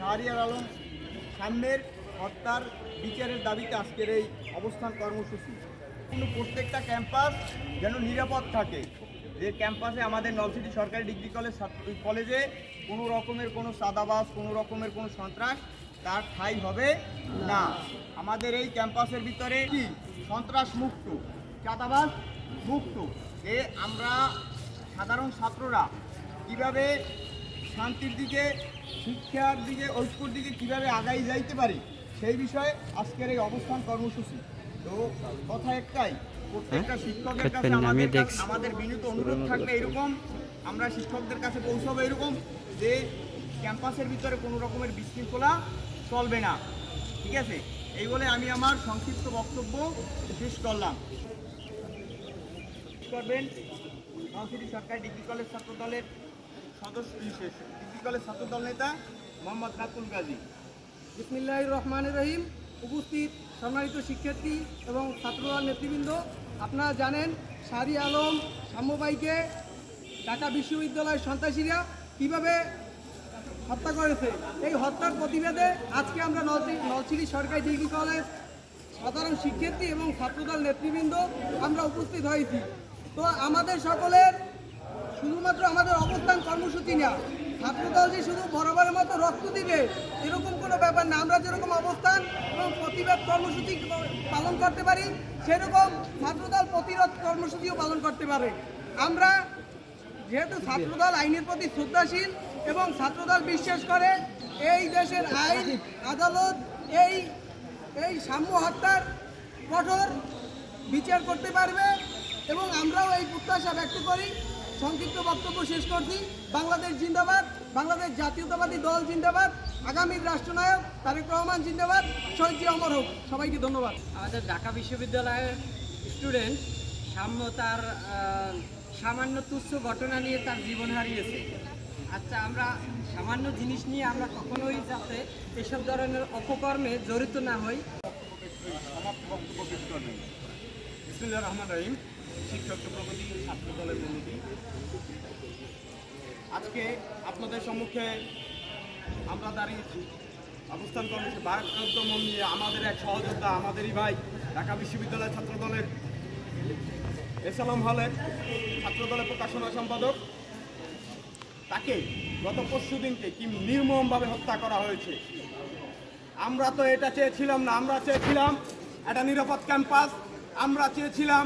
শাহরিয়ার আলম সামনের হত্যার বিচারের দাবিতে আজকের এই অবস্থান কর্মসূচি। কিন্তু প্রত্যেকটা ক্যাম্পাস যেন নিরাপদ থাকে। যে ক্যাম্পাসে আমাদের নলসিটি সরকারি ডিগ্রি কলেজ কলেজে কোনো রকমের কোনো সাদাবাস কোনো রকমের কোনো সন্ত্রাস তার ঠাই হবে না। আমাদের এই ক্যাম্পাসের ভিতরে কি? সন্ত্রাস মুক্ত চাঁদাবাস মুক্ত। এ আমরা সাধারণ ছাত্ররা কীভাবে শান্তির দিকে শিক্ষার দিকে ঐক্যর দিকে কীভাবে আগাই যাইতে পারি সেই বিষয়ে আজকের এই অবস্থান কর্মসূচি। তো কথা একটাই প্রত্যেকটা শিক্ষকের কাছে আমি আমাদের আমাদের বিনীত অনুরোধ থাকবে এরকম আমরা শিক্ষকদের কাছে পৌঁছাবো এরকম যে ক্যাম্পাসের ভিতরে কোনো রকমের বিশৃঙ্খলা চলবে না। ঠিক আছে? এই বলে আমি আমার সংক্ষিপ্ত বক্তব্য শেষ করলাম। করবেন সরকারি ডিগ্রি কলেজ ছাত্র দলের বিশেষ কলেজ নেতা গাজী। রহমান রহিম। উপস্থিত সম্মানিত শিক্ষার্থী এবং ছাত্রদল নেতৃবৃন্দ, আপনারা জানেন শাহরি আলম সাম্যবাইকে ঢাকা বিশ্ববিদ্যালয়ের সন্ত্রাসীরা কীভাবে হত্যা করেছে। এই হত্যার প্রতিবাদে আজকে আমরা নলছি- নলছিটি সরকারি ডিগ্রি কলেজ সাধারণ শিক্ষার্থী এবং ছাত্রদল নেতৃবৃন্দ আমরা উপস্থিত হয়েছি। তো আমাদের সকলের শুধুমাত্র আমাদের অবস্থান কর্মসূচি না ছাত্রদল যে শুধু বরাবরের মতো রক্ত দিবে, এরকম কোনো ব্যাপার না। আমরা যেরকম অবস্থান এবং প্রতিবাদ কর্মসূচি পালন করতে পারি, সেরকম ছাত্রদল প্রতিরোধ কর্মসূচিও পালন করতে পারে। আমরা যেহেতু ছাত্রদল আইনের প্রতি শ্রদ্ধাশীল এবং ছাত্রদল বিশ্বাস করে, এই দেশের আইন, আদালত, এই এই সাম্য হত্যার কঠোর বিচার করতে পারবে এবং আমরাও এই প্রত্যাশা ব্যক্ত করি। সংক্ষিপ্ত বক্তব্য শেষ করছি। বাংলাদেশ জিন্দাবাদ বাংলাদেশ জাতীয়তাবাদী দল জিন্দাবাদ আগামীর রাষ্ট্রনায়ক তারেক রহমান জিন্দাবাদ শহীদ অমর হোক। সবাইকে ধন্যবাদ। আমাদের ঢাকা বিশ্ববিদ্যালয়ের স্টুডেন্ট সাম্য তার সামান্য তুচ্ছ ঘটনা নিয়ে তার জীবন হারিয়েছে। আচ্ছা আমরা সামান্য জিনিস নিয়ে আমরা কখনোই যাতে এসব ধরনের অপকর্মে জড়িত না হই। বক্তব্য পেশ রহমান রহিম। আজকে আপনাদের সম্মুখে আমরা দাঁড়িয়েছি অবস্থান কর্মসূচি ভারত মন নিয়ে আমাদের এক সহযোদ্ধা, আমাদেরই ভাই, ঢাকা বিশ্ববিদ্যালয় ছাত্র দলের এসালাম হলের ছাত্র দলের প্রকাশনা সম্পাদক। তাকে গত পরশু দিনকে কি নির্মমভাবে হত্যা করা হয়েছে? আমরা তো এটা চেয়েছিলাম না, আমরা চেয়েছিলাম একটা নিরাপদ ক্যাম্পাস, আমরা চেয়েছিলাম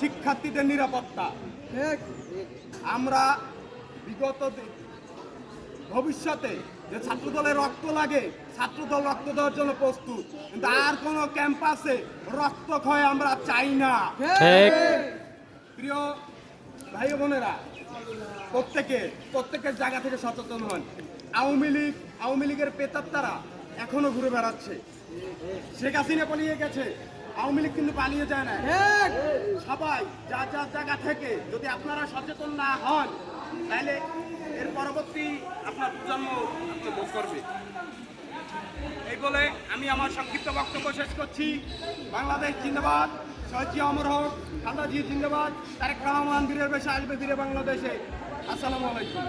শিক্ষার্থীদের নিরাপত্তা। আমরা বিগত ভবিষ্যতে যে ছাত্রদলের রক্ত লাগে ছাত্রদল রক্ত দেওয়ার জন্য প্রস্তুত। কিন্তু আর কোনো ক্যাম্পাসে রক্তক্ষয় আমরা চাই না। প্রিয় ভাই বোনেরা প্রত্যেকে প্রত্যেকের জায়গা থেকে সচেতন হন। আওয়ামী লীগ আওয়ামী লীগের পেতাত্তারা এখনও ঘুরে বেড়াচ্ছে। শেখ হাসিনা পালিয়ে গেছে। আওয়ামী লীগ কিন্তু পালিয়ে যায় না। সবাই যার যার জায়গা থেকে যদি আপনারা সচেতন না হন তাহলে এর পরবর্তী আপনার প্রজন্ম আপনি ভোগ করবে। এই বলে আমি আমার সংক্ষিপ্ত বক্তব্য শেষ করছি। বাংলাদেশ জিন্দাবাদ। সহজি অমর হোক খালদাজি জিন্দাবাদ। তারেক রহমান বীরের বেশে আসবে ফিরে বাংলাদেশে। আসসালামু আলাইকুম।